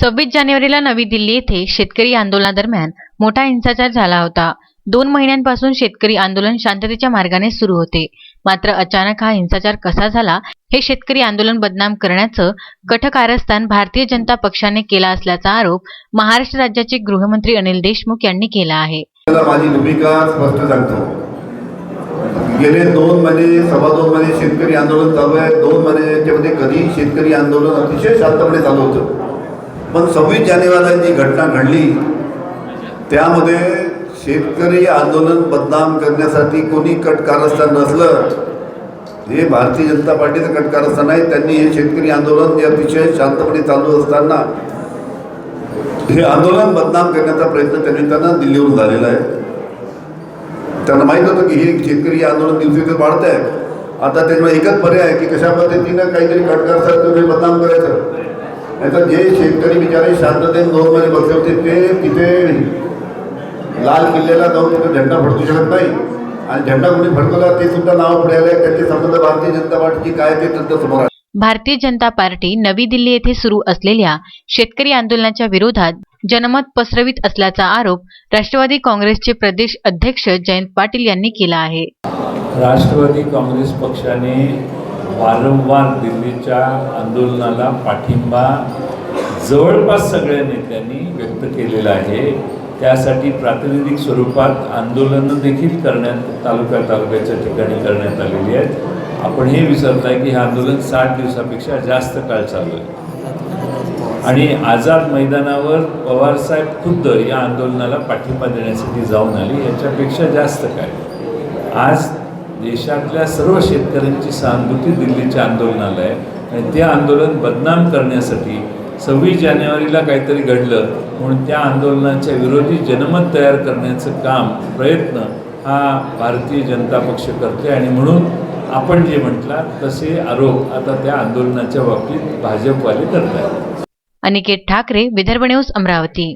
सव्वीस जानेवारीला नवी दिल्ली येथे शेतकरी आंदोलनादरम्यान मोठा हिंसाचार झाला होता. दोन महिन्यांपासून शेतकरी आंदोलन शांततेच्या मार्गाने सुरू होते. मात्र अचानक हा हिंसाचार कसा झाला हे शेतकरी आंदोलन बदनाम करण्याचं कठकारस्थान भारतीय जनता पक्षाने केला असल्याचा आरोप महाराष्ट्र राज्याचे गृहमंत्री अनिल देशमुख यांनी केला आहे. माझी भूमिका स्पष्ट सांगतो. गेले दोन महिने सव्वा दोन महिने शेतकरी आंदोलन चालू आहे. दोन महिने कधी शेतकरी आंदोलन अतिशय शांतपणे चालू होतं. पण सव्वीस जानेवारीला जी घटना घडली त्यामध्ये शेतकरी आंदोलन बदनाम करण्यासाठी कोणी कटकारस्थान नसलं हे भारतीय जनता पार्टीचं कटकारस्थान आहे. त्यांनी हे शेतकरी आंदोलन जे अतिशय शांतपणे चालू असताना हे आंदोलन बदनाम करण्याचा प्रयत्न त्यांनी त्यांना दिल्लीवरून झालेला आहे. त्यांना माहीत होतं की हे शेतकरी आंदोलन दिवसेदिवस वाढत आहे आता त्यांना एकच पर्याय आहे की कशा पद्धतीनं काहीतरी कटकारस्थान तुम्ही बदनाम करायचं. नाहीतर जे शेतकरी बिचारे शांततेने दोन महिने बसले होते ते तिथे लाल किल्ल्याला जाऊन तिथे झेंडा फडकू शकत नाही. आणि झेंडा कोणी फडकवला ते सुद्धा नाव पुढे आले त्याचे संबंध भारतीय जनता पार्टीची काय ते त्यांच्यासमोर आहे. भारतीय जनता पार्टी नवी दिल्ली येथे सुरू असलेल्या शेतकरी आंदोलनाच्या विरोधात जनमत पसरवित असल्याचा आरोप राष्ट्रवादी काँग्रेसचे प्रदेश अध्यक्ष जयंत पाटील यांनी केला आहे. राष्ट्रवादी काँग्रेस पक्षाने वारंवार दिल्लीच्या आंदोलनाला पाठिंबा जवळपास सगळ्या नेत्यांनी व्यक्त केलेला आहे. त्यासाठी प्रातिनिधिक स्वरूपात आंदोलनं देखील करण्यात तालुका तालुक्याच्या ठिकाणी करण्यात आलेली आहेत. आपण हे विसरताय की हे आंदोलन साठ दिवसापेक्षा जास्त काळ चालू आहे आणि आझाद मैदानावर पवारसाहेब खुद्द या आंदोलनाला पाठिंबा देण्यासाठी जाऊन आले याच्यापेक्षा जास्त काय? आज देशातल्या सर्व शेतकऱ्यांची सहानुभूती दिल्लीच्या आंदोलनाला आहे. आणि ते आंदोलन बदनाम करण्यासाठी सव्वीस जानेवारीला काहीतरी घडलं. म्हणून त्या आंदोलनाच्या विरोधी जनमत तयार करण्याचं काम प्रयत्न हा भारतीय जनता पक्ष करते आणि म्हणून आपण जे म्हटला तसे आरोप आता त्या आंदोलनाच्या बाबतीत भाजपवाले करत आहेत अनिकेत ठाकरे विदर्भ न्यूज अमरावती.